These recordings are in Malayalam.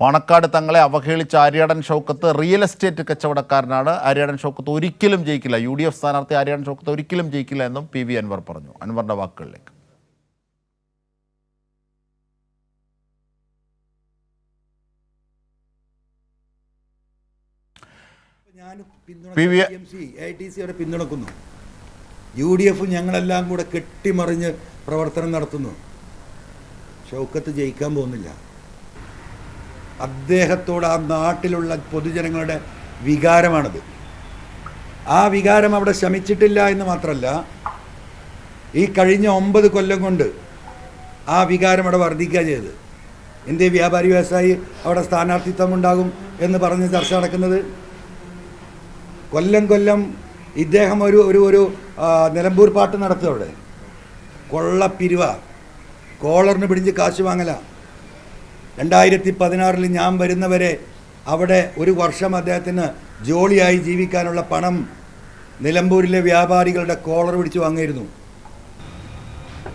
പാണക്കാട് തങ്ങളെ അവഹേളിച്ച ആര്യാടൻ ഷൗക്കത്ത് റിയൽ എസ്റ്റേറ്റ് കച്ചവടക്കാരനാണ്. ആര്യാടൻ ഷൗക്കത്ത് ഒരിക്കലും ജയിക്കില്ല. യു ഡി എഫ് സ്ഥാനാർത്ഥി ആര്യാടൻ ഷൗക്കത്ത് ഒരിക്കലും ജയിക്കില്ല എന്നും പി വി അൻവർ പറഞ്ഞു. അൻവറിന്റെ വാക്കുകളിലേക്ക്. ഞാൻ പിന്തുണക്കുന്നു. യു ഡി എഫ് ഞങ്ങളെല്ലാം കൂടെ കെട്ടിമറിഞ്ഞ് പ്രവർത്തനം നടത്തുന്നു. ഷൗക്കത്ത് ജയിക്കാൻ പോകുന്നില്ല. അദ്ദേഹത്തോട് ആ നാട്ടിലുള്ള പൊതുജനങ്ങളുടെ വികാരമാണത്. ആ വികാരം അവിടെ ശമിച്ചിട്ടില്ല എന്ന് മാത്രമല്ല ഈ കഴിഞ്ഞ ഒമ്പത് കൊല്ലം കൊണ്ട് ആ വികാരം അവിടെ വർദ്ധിക്കുക ചെയ്ത് എന്തേ വ്യാപാരി വ്യവസായി അവിടെ സ്ഥാനാർത്ഥിത്വം ഉണ്ടാകും എന്ന് പറഞ്ഞ് ചർച്ച നടക്കുന്നത്. കൊല്ലം കൊല്ലം ഇദ്ദേഹം ഒരു ഒരു ഒരു നിലമ്പൂർ പാട്ട് നടത്തും അവിടെ. കൊള്ളപ്പിരിവ. കോളറിന് പിടിഞ്ഞ് കാശ് വാങ്ങല. രണ്ടായിരത്തി പതിനാറിൽ ഞാൻ വരുന്നവരെ അവിടെ ഒരു വർഷം അദ്ദേഹത്തിന് ജോളിയായി ജീവിക്കാനുള്ള പണം നിലമ്പൂരിലെ വ്യാപാരികളുടെ കോളർ പിടിച്ച് വാങ്ങിയിരുന്നു.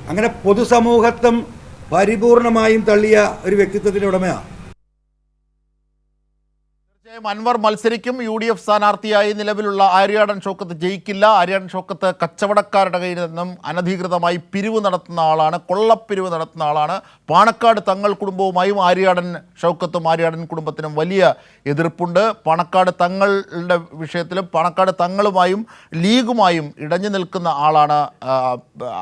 അങ്ങനെ പൊതുസമൂഹത്വം പരിപൂർണമായും തള്ളിയ ഒരു വ്യക്തിത്വത്തിന്റെ ഉടമയാണ് തീർച്ചയായും അൻവർ മത്സരിക്കും. യു ഡി എഫ് സ്ഥാനാർത്ഥിയായി നിലവിലുള്ള ആര്യാടൻ ഷോക്കത്ത് ജയിക്കില്ല. ആര്യാടൻ ഷോക്കത്ത് കച്ചവടക്കാരുടെ കയ്യിൽ നിന്നും അനധികൃതമായി പിരിവ് നടത്തുന്ന ആളാണ്. കൊള്ളപ്പിരിവ് നടത്തുന്ന ആളാണ്. പാണക്കാട് തങ്ങൾ കുടുംബവുമായും ആര്യാടൻ ഷൗക്കത്തും ആര്യാടൻ കുടുംബത്തിനും വലിയ എതിർപ്പുണ്ട്. പാണക്കാട് തങ്ങളുടെ വിഷയത്തിലും പാണക്കാട് തങ്ങളുമായും ലീഗുമായും ഇടഞ്ഞു നിൽക്കുന്ന ആളാണ്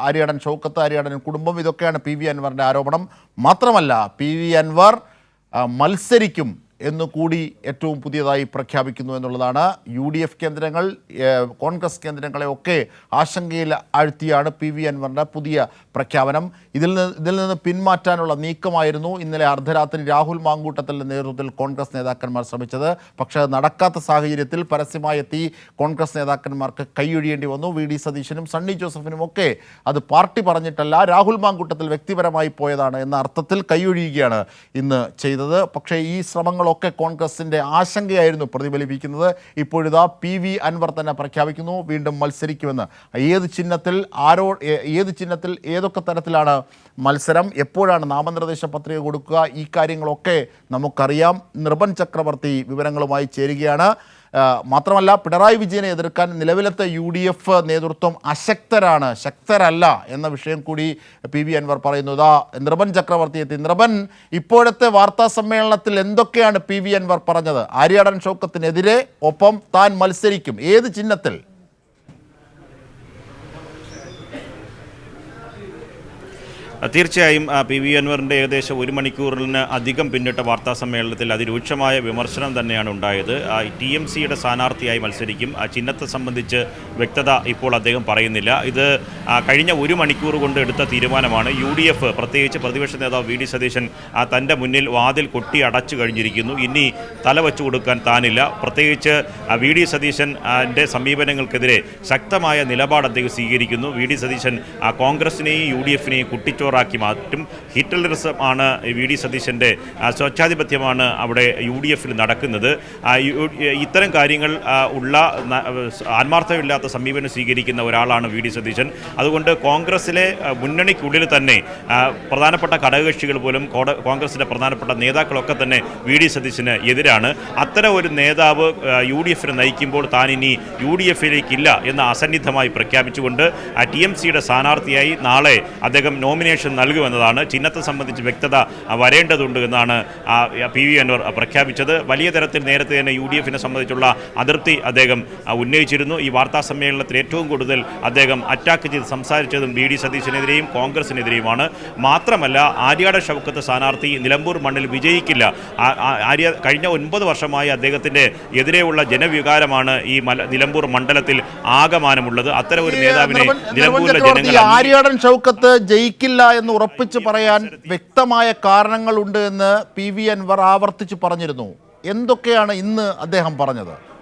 ആര്യാടൻ ഷൗക്കത്ത് ആര്യാടൻ കുടുംബം. ഇതൊക്കെയാണ് പി വി അൻവറിന്റെ ആരോപണം. മാത്രമല്ല പി വി അൻവർ മത്സരിക്കും. എന്നുകൂടി ഏറ്റവും പുതിയതായി പ്രഖ്യാപിക്കുന്നു എന്നുള്ളതാണ് യു ഡി എഫ് കേന്ദ്രങ്ങൾ കോൺഗ്രസ് കേന്ദ്രങ്ങളെ ഒക്കെ ആശങ്കയിൽ ആഴ്ത്തിയാണ് പി വി അൻവറിന്റെ പുതിയ പ്രഖ്യാപനം. ഇതിൽ നിന്ന് ഇതിൽ നിന്ന് പിന്മാറ്റാനുള്ള നീക്കമായിരുന്നു ഇന്നലെ അർദ്ധരാത്രി രാഹുൽ മാങ്കൂട്ടത്തിന്റെ നേതൃത്വത്തിൽ കോൺഗ്രസ് നേതാക്കന്മാർ ശ്രമിച്ചത്. പക്ഷേ അത് നടക്കാത്ത സാഹചര്യത്തിൽ പരസ്യമായി എത്തി കോൺഗ്രസ് നേതാക്കന്മാർക്ക് കൈയൊഴിയേണ്ടി വന്നു. വി ഡി സതീശനും സണ്ണി ജോസഫിനും ഒക്കെ അത് പാർട്ടി പറഞ്ഞിട്ടല്ല രാഹുൽ മാങ്കൂട്ടത്തിൽ വ്യക്തിപരമായി പോയതാണ് എന്ന അർത്ഥത്തിൽ കൈയൊഴിയുകയാണ് ഇന്ന് ചെയ്തത്. പക്ഷേ ഈ ശ്രമങ്ങളൊക്കെ കോൺഗ്രസിന്റെ ആശങ്കയായിരുന്നു പ്രതിഫലിപ്പിക്കുന്നത്. ഇപ്പോഴിതാ പി വി അൻവർ തന്നെ പ്രഖ്യാപിക്കുന്നു. വീണ്ടും മത്സരിക്കുമെന്ന്. ഏത് ചിഹ്നത്തിൽ ആരോ ഏത് ചിഹ്നത്തിൽ ഏതൊക്കെ തരത്തിലാണ് മത്സരം? എപ്പോഴാണ് നാമനിർദ്ദേശ പത്രിക കൊടുക്കുക? ഈ കാര്യങ്ങളൊക്കെ നമുക്കറിയാം. നിർബൻ ചക്രവർത്തി വിവരങ്ങളുമായി ചേരുകയാണ്. മാത്രമല്ല പിണറായി വിജയനെ എതിർക്കാൻ നിലവിലത്തെ യു ഡി എഫ് നേതൃത്വം അശക്തരാണ്. ശക്തരല്ല എന്ന വിഷയം കൂടി പി വി അൻവർ പറയുന്നു. ഇതാ നിർബൻ ചക്രവർത്തി എത്തി. നിർബൻ ഇപ്പോഴത്തെ വാർത്താ സമ്മേളനത്തിൽ എന്തൊക്കെയാണ് പി വി അൻവർ പറഞ്ഞത്? ആര്യാടൻ ഷൗക്കത്തിനെതിരെ ഒപ്പം താൻ മത്സരിക്കും. ഏത് ചിഹ്നത്തിൽ? തീർച്ചയായും പി വി അൻവറിന്റെ ഏകദേശം ഒരു മണിക്കൂറിന് അധികം പിന്നിട്ട വാർത്താ സമ്മേളനത്തിൽ അതിരൂക്ഷമായ വിമർശനം തന്നെയാണ് ഉണ്ടായത്. ടി എം സിയുടെ സ്ഥാനാർത്ഥിയായി മത്സരിക്കും. ആ ചിഹ്നത്തെ സംബന്ധിച്ച് വ്യക്തത ഇപ്പോൾ അദ്ദേഹം പറയുന്നില്ല. ഇത് കഴിഞ്ഞ ഒരു മണിക്കൂർ കൊണ്ട് എടുത്ത തീരുമാനമാണ്. യു ഡി എഫ് പ്രത്യേകിച്ച് പ്രതിപക്ഷ നേതാവ് വി ഡി സതീശൻ തന്റെ മുന്നിൽ വാതിൽ കൊട്ടി അടച്ചു കഴിഞ്ഞിരിക്കുന്നു. ഇനി തല വെച്ചു കൊടുക്കാൻ താനില്ല. പ്രത്യേകിച്ച് വി ഡി സതീശന്റെ സമീപനങ്ങൾക്കെതിരെ ശക്തമായ നിലപാട് അദ്ദേഹം സ്വീകരിക്കുന്നു. വി ഡി സതീശൻ കോൺഗ്രസിനെയും യു ഡി എഫിനെയും കുട്ടിച്ചോറാക്കി മാറ്റും. ഹിറ്റ്ലറിസം ആണ് വി ഡി സതീശന്റെ സ്വച്ഛാധിപത്യമാണ് അവിടെ യു ഡി എഫിൽ നടക്കുന്നത്. ഇത്തരം കാര്യങ്ങൾ ഉള്ള ആത്മാർത്ഥമില്ലാത്ത സമീപനം സ്വീകരിക്കുന്ന ഒരാളാണ് വി ഡി സതീശൻ. അതുകൊണ്ട് കോൺഗ്രസിലെ മുന്നണിക്കുള്ളിൽ തന്നെ പ്രധാനപ്പെട്ട ഘടകകക്ഷികൾ പോലും കോൺഗ്രസിന്റെ പ്രധാനപ്പെട്ട നേതാക്കളൊക്കെ തന്നെ വി ഡി സതീശന് എതിരാണ്. അത്തരം ഒരു നേതാവ് യു ഡി എഫിനെ നയിക്കുമ്പോൾ താൻ ഇനി യു ഡി എഫിലേക്കില്ല എന്ന് അസന്നിഗ്ധമായി പ്രഖ്യാപിച്ചുകൊണ്ട് ടി എം സിയുടെ സ്ഥാനാർത്ഥിയായി നാളെ അദ്ദേഹം നോമിനേഷൻ നൽകുമെന്നതാണ് ചിഹ്നത്തെ സംബന്ധിച്ച് വ്യക്തത വരേണ്ടതുണ്ട് എന്നാണ് പി വി അൻവർ പ്രഖ്യാപിച്ചത്. വലിയ തരത്തിൽ നേരത്തെ തന്നെ യു ഡി എഫിനെ സംബന്ധിച്ചുള്ള അതിർത്തി അദ്ദേഹം ഉന്നയിച്ചിരുന്നു. ഈ വാർത്താ സമ്മേളനത്തിൽ ഏറ്റവും കൂടുതൽ അദ്ദേഹം അറ്റാക്ക് ചെയ്ത് സംസാരിച്ചതും ബി ഡി സതീശിനെതിരെയും കോൺഗ്രസിനെതിരെയുമാണ്. മാത്രമല്ല ആര്യാട ഷൗക്കത്ത് സ്ഥാനാർത്ഥി നിലമ്പൂർ മണ്ണിൽ വിജയിക്കില്ല. ആര്യ കഴിഞ്ഞ ഒൻപത് വർഷമായി അദ്ദേഹത്തിന്റെ എതിരെയുള്ള ജനവികാരമാണ് ഈ മല നിലമ്പൂർ മണ്ഡലത്തിൽ ആകമാനമുള്ളത്. അത്തരം ഒരു നേതാവിനെ നിലമ്പൂരിലെ ജനങ്ങൾ ആര്യാടൻ ഷൗക്കത്ത് ജയിക്കില്ല എന്ന് ഉറപ്പിച്ച് പറയാൻ വ്യക്തമായ കാരണങ്ങളുണ്ട് എന്ന് പി വി അൻവർ ആവർത്തിച്ച് പറഞ്ഞിരുന്നു. എന്തൊക്കെയാണ് ഇന്ന് അദ്ദേഹം പറഞ്ഞത്?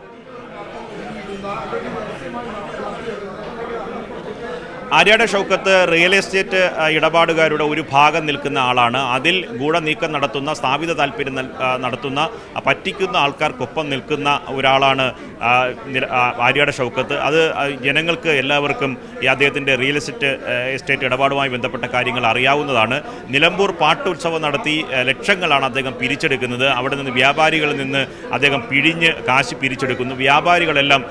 ആര്യാട ഷൗക്കത്ത് റിയൽ എസ്റ്റേറ്റ് ഇടപാടുകാരുടെ ഒരു ഭാഗം നിൽക്കുന്ന ആളാണ്. അതിൽ ഗൂഢനീക്കം നടത്തുന്ന സ്ഥാപിത താല്പര്യം നടത്തുന്ന പറ്റിക്കുന്ന ആൾക്കാർക്കൊപ്പം നിൽക്കുന്ന ഒരാളാണ് ആ, നിര- ആ, ആര്യാട ഷൗക്കത്ത്. അത് ജനങ്ങൾക്ക് എല്ലാവർക്കും ഈ അദ്ദേഹത്തിന്റെ റിയൽ എസ്റ്റേറ്റ് എസ്റ്റേറ്റ് ഇടപാടുമായി ബന്ധപ്പെട്ട കാര്യങ്ങൾ അറിയാവുന്നതാണ്. നിലമ്പൂർ പാട്ടുത്സവം നടത്തി ലക്ഷങ്ങളാണ് അദ്ദേഹം പിരിച്ചെടുക്കുന്നത്. അവിടെ നിന്ന് വ്യാപാരികളിൽ നിന്ന് അദ്ദേഹം പിഴിഞ്ഞ് കാശ് പിരിച്ചെടുക്കുന്നു. വ്യാപാരികളെല്ലാം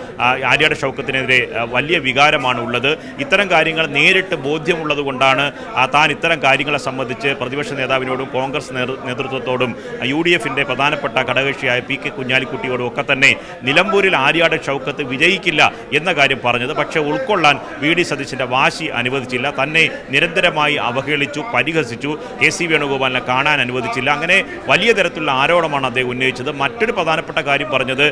ആര്യയുടെ ഷൗക്കത്തിനെതിരെ വലിയ വികാരമാണ് ഉള്ളത് ഇത്തരം കാര്യങ്ങൾ നേരിട്ട് ബോധ്യമുള്ളത് കൊണ്ടാണ് ആ, താൻ ഇത്തരം കാര്യങ്ങളെ സംബന്ധിച്ച് പ്രതിപക്ഷ നേതാവിനോടും കോൺഗ്രസ് നേതൃത്വത്തോടും യു ഡി എഫിന്റെ പ്രധാനപ്പെട്ട ഘടകകക്ഷിയായ പി കെ കുഞ്ഞാലിക്കുട്ടിയോടും ഒക്കെ തന്നെ നിലമ്പൂരിൽ ആര്യാട് ഷൗക്കത്ത് വിജയിക്കില്ല എന്ന കാര്യം പറഞ്ഞത്. പക്ഷേ ഉൾക്കൊള്ളാൻ വി ഡി സതീശിന്റെ വാശി അനുവദിച്ചില്ല. തന്നെ നിരന്തരമായി അവഹേളിച്ചു പരിഹസിച്ചു. കെ സി വേണുഗോപാലിനെ കാണാൻ അനുവദിച്ചില്ല. അങ്ങനെ വലിയ തരത്തിലുള്ള ആരോപണമാണ് അദ്ദേഹം ഉന്നയിച്ചത്. മറ്റൊരു പ്രധാനപ്പെട്ട കാര്യം പറഞ്ഞത്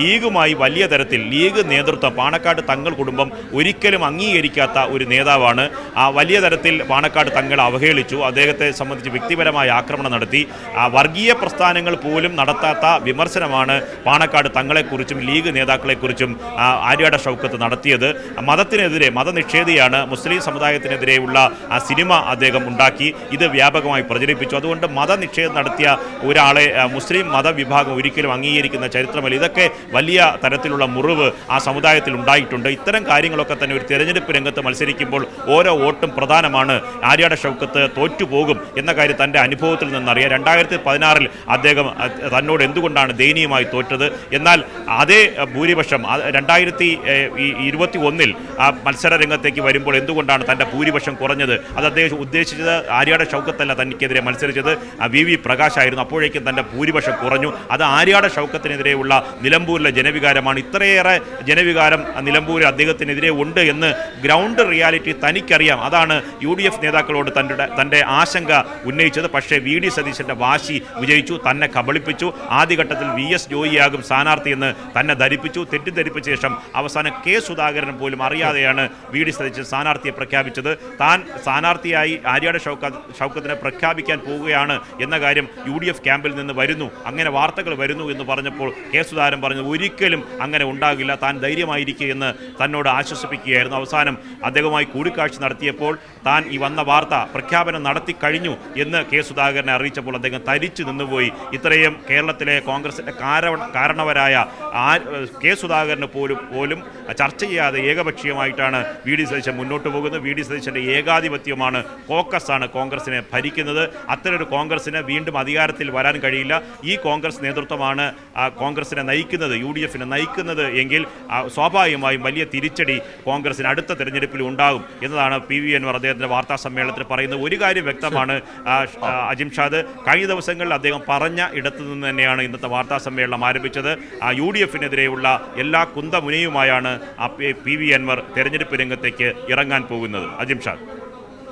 ലീഗുമായി വലിയ തരത്തിൽ ലീഗ് നേതൃത്വം പാണക്കാട് തങ്ങൾ കുടുംബം ഒരിക്കലും അംഗീകരിക്കാത്ത ഒരു നേതാവാണ്. ആ വലിയ തരത്തിൽ പാണക്കാട് തങ്ങളെ അവഹേളിച്ചു. അദ്ദേഹത്തെ സംബന്ധിച്ച് വ്യക്തിപരമായ ആക്രമണം നടത്തി. ആ, വർഗീയ പ്രസ്ഥാനങ്ങൾ പോലും നടത്താത്ത വിമർശനമാണ് പാണക്കാട് തങ്ങളെക്കുറിച്ചും ലീഗ് നേതാക്കളെക്കുറിച്ചും ആര്യാട ഷൗക്കത്ത് നടത്തിയത്. മതത്തിനെതിരെ മതനിഷേധിയാണ് മുസ്ലിം സമുദായത്തിനെതിരെയുള്ള ആ സിനിമ അദ്ദേഹം ഉണ്ടാക്കി. ഇത് വ്യാപകമായി പ്രചരിപ്പിച്ചു. അതുകൊണ്ട് മതനിഷേധം നടത്തിയ ഒരാളെ മുസ്ലിം മതവിഭാഗം ഒരിക്കലും അംഗീകരിക്കുന്ന ചരിത്രമല്ല. ഇതൊക്കെ വലിയ തരത്തിലുള്ള മുറിവ് ആ സമുദായത്തിൽ ഉണ്ടായിട്ടുണ്ട്. ഇത്തരം കാര്യങ്ങളൊക്കെ തന്നെ ഒരു തെരഞ്ഞെടുപ്പ് രംഗത്ത് മത്സരിക്കുമ്പോൾ ഓരോ വോട്ടും പ്രധാനമാണ്. ആര്യാട ഷൗക്കത്ത് തോറ്റുപോകും എന്ന കാര്യം തന്റെ അനുഭവത്തിൽ നിന്നറിയാം. രണ്ടായിരത്തി പതിനാറിൽ അദ്ദേഹം തന്നോട് എന്തുകൊണ്ടാണ് ദയനീയമായി തോറ്റത്? എന്നാൽ അതേ ഭൂരിപക്ഷം രണ്ടായിരത്തി ഇരുപത്തി ഒന്നിൽ ആ മത്സര രംഗത്തേക്ക് വരുമ്പോൾ എന്തുകൊണ്ടാണ് തന്റെ ഭൂരിപക്ഷം കുറഞ്ഞത്? അത് അദ്ദേഹം ഉദ്ദേശിച്ചത് ആര്യാട ഷൗക്കത്തല്ല തനിക്കെതിരെ മത്സരിച്ചത്. വി വി പ്രകാശായിരുന്നു അപ്പോഴേക്കും തന്റെ ഭൂരിപക്ഷം കുറഞ്ഞു. അത് ആര്യാട ഷൗക്കത്തിനെതിരെയുള്ള നിലമ്പൂരിലെ ജനവികാരമാണ്. ഇത്രയേറെ ജനവികാരം നിലമ്പൂരിൽ അദ്ദേഹത്തിനെതിരെ ഉണ്ട് എന്ന് ഗ്രൗണ്ട് റിയാലിറ്റി തനിക്കറിയാം. അതാണ് യു ഡി എഫ് നേതാക്കളോട് തന്റെ തന്റെ ആശങ്ക ഉന്നയിച്ചത്. പക്ഷേ വി ഡി സതീശന്റെ വാശി വിജയിച്ചു തന്നെ കബളിപ്പിച്ചു. ആദ്യഘട്ടത്തിൽ വി എസ് ജോയിയാകും സ്ഥാനാർത്ഥിയെന്ന് തന്നെ ധരിപ്പിച്ചു. തെറ്റിദ്ധരിപ്പിച്ച ശേഷം അവസാനം കെ സുധാകരൻ പോലും അറിയാതെയാണ് വി ഡി സതീശൻ സ്ഥാനാർത്ഥിയെ പ്രഖ്യാപിച്ചത്. താൻ സ്ഥാനാർത്ഥിയായി ആര്യാട് ഷൗക്കത്ത് ഷൗക്കത്തിനെ പ്രഖ്യാപിക്കാൻ പോവുകയാണ് എന്ന കാര്യം യു ഡി എഫ് ക്യാമ്പിൽ നിന്ന് വരുന്നു. അങ്ങനെ വാർത്തകൾ വരുന്നു എന്ന് പറഞ്ഞപ്പോൾ കെ സുധാകരൻ പറഞ്ഞു ഒരിക്കലും അങ്ങനെ ഉണ്ടാകില്ല. താൻ ധൈര്യമായിരിക്കുക എന്ന് തന്നോട് ആശ്വസിപ്പിക്കുകയായിരുന്നു. അവസാനം അദ്ദേഹവുമായി കൂടിക്കാഴ്ച നടത്തിയപ്പോൾ താൻ ഈ വന്ന വാർത്ത പ്രഖ്യാപനം നടത്തി കഴിഞ്ഞു എന്ന് കെ സുധാകരനെ അറിയിച്ചപ്പോൾ അദ്ദേഹം തരിച്ചു നിന്നുപോയി. ഇത്രയും കേരളത്തിലെ കോൺഗ്രസിന്റെ കാരണവരായ ആ കെ സുധാകരന് പോലും പോലും ചർച്ച ചെയ്യാതെ ഏകപക്ഷീയമായിട്ടാണ് വി ഡി സതീശൻ മുന്നോട്ട് പോകുന്നത്. വി ഡി സതീശന്റെ ഏകാധിപത്യമാണ് കോക്കസാണ് കോൺഗ്രസിനെ ഭരിക്കുന്നത്. അത്തരൊരു കോൺഗ്രസിന് വീണ്ടും അധികാരത്തിൽ വരാൻ കഴിയില്ല. ഈ കോൺഗ്രസ് നേതൃത്വമാണ് കോൺഗ്രസിനെ നയിക്കുന്നത് യു ഡി എഫിനെ നയിക്കുന്നത് എങ്കിൽ സ്വാഭാവികമായും വലിയ തിരിച്ചടി കോൺഗ്രസിന് അടുത്ത തെരഞ്ഞെടുപ്പിൽ ഉണ്ടാകും എന്നതാണ് പി വി അൻവർ അദ്ദേഹത്തിന്റെ വാർത്താ സമ്മേളനത്തിൽ പറയുന്നത്. ഒരു കാര്യം വ്യക്തമാണ് അജിം ഷാദ് കഴിഞ്ഞ ദിവസങ്ങളിൽ അദ്ദേഹം പറഞ്ഞ ഇടത്തു നിന്ന് തന്നെയാണ് ഇന്നത്തെ വാർത്താ സമ്മേളനം ആരംഭിച്ചത്. യു ഡി എഫിനെതിരെയുള്ള എല്ലാ കുന്തമുനയുമായാണ് പി- വി അൻവർ തെരഞ്ഞെടുപ്പ് രംഗത്തേക്ക് ഇറങ്ങാൻ പോകുന്നത്. അജിംഷാദ്